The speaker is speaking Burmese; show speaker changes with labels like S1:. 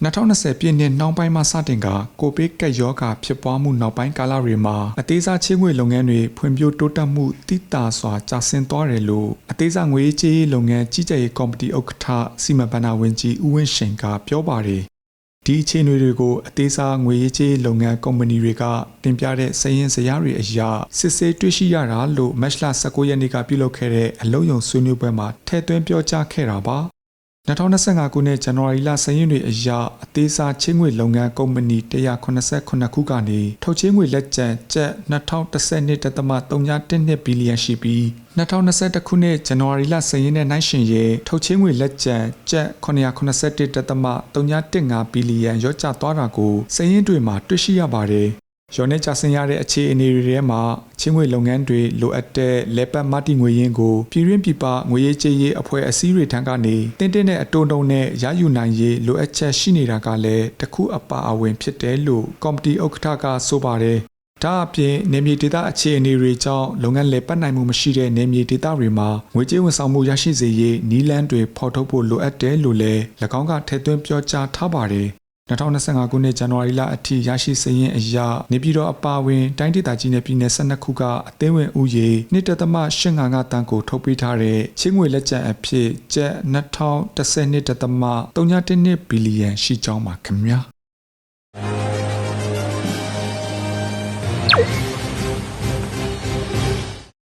S1: 2020ပြည့်နှစ်နှောင်းပိုင်းမှာစတင်ကကိုဗစ်ကပ်ရောဂါဖြစ်ပွားမှုနောက်ပိုင်းကာလတွေမှာအသေးစားချင်းငွေလုပ်ငန်းတွေဖွံ့ဖြိုးတိုးတက်မှုတိတာစွာကျဆင်းသွားတယ်လို့အသေးစားငွေကြေးလုပ်ငန်းကြီးကြပ်ရေးကော်မတီဥက္ကဋ္ဌစီမံဘဏ္ဍာဝန်ကြီးဦးဝင်းရှိန်ကပြောပါတယ်ဒီအခြေအနေတွေကိုအသေးစားငွေရေးကြေးလုပ်ငန်းကုမ္ပဏီတွေကတင်ပြတဲ့စည်ရင်စရာတွေအရာစစ်ဆေးတွေ့ရှိရတာလို့မတ်လ19ရက်နေ့ကပြုလုပ်ခဲ့တဲ့အလုံယုံဆွေးနွေးပွဲမှာထည့်သွင်းပြောကြားခဲ့တာပါ 2025ခုနှစ်ဇန်နဝါရီလစရင်တွေအရအသေးစားချင်းငွေလုပ်ငန်းကုမ္ပဏီ189ခုကနေထုတ်ချင်းငွေလက်ကျန်ကျပ်2012.312ဘီလီယံရှိပြီး2021ခုနှစ်ဇန်နဝါရီလစရင်နဲ့နိုင်ရှင်ရဲ့ထုတ်ချင်းငွေလက်ကျန်ကျပ်981.315ဘီလီယံရော့ကျသွားတာကိုစရင်တွေမှာတွေ့ရှိရပါတယ် ရောနဲ့ကြဆင်းရတဲ့အခြေအနေတွေထဲမှာချင်းငွေလုပ်ငန်းတွေလိုအပ်တဲ့လက်ပတ်မတီငွေရင်းကိုပြည်ရင်းပြည်ပငွေရေးကြေးရေးအဖွဲ့အစည်းတွေထံကနေတင်းတင်းနဲ့အတုံတုံနဲ့ရယူနိုင်ရေးလိုအပ်ချက်ရှိနေတာကလည်းတစ်ခုအပါအဝင်ဖြစ်တယ်လို့ကော်မတီဥက္ကဋ္ဌကဆိုပါတယ်ဒါအပြင်နေမြေဒေသအခြေအနေတွေကြောင့်လုပ်ငန်းလည်ပတ်နိုင်မှုမရှိတဲ့နေမြေဒေသတွေမှာငွေကြေးဝန်ဆောင်မှုရရှိစေရေးနီးလန်းတွေဖော်ထုတ်ဖို့လိုအပ်တယ်လို့လည်း၎င်းကထည့်သွင်းပြောကြားထားပါတယ် 2025ခုနှစ်ဇန်နဝါရီလအထိရရှိစည်ရင်အရာနေပြည်တော်အပါအဝင်တိုင်းဒေသကြီးနယ်ပြည်နယ်12ခုကအသင်းဝင်ဥယေ1.85တန်ကိုထုတ်ပေးထားတဲ့ချင်းငွေလက်ကျန်အဖြစ်ကျပ်2012.31ဘီလီယံရှိကြောင်းပါခင်ဗျာ။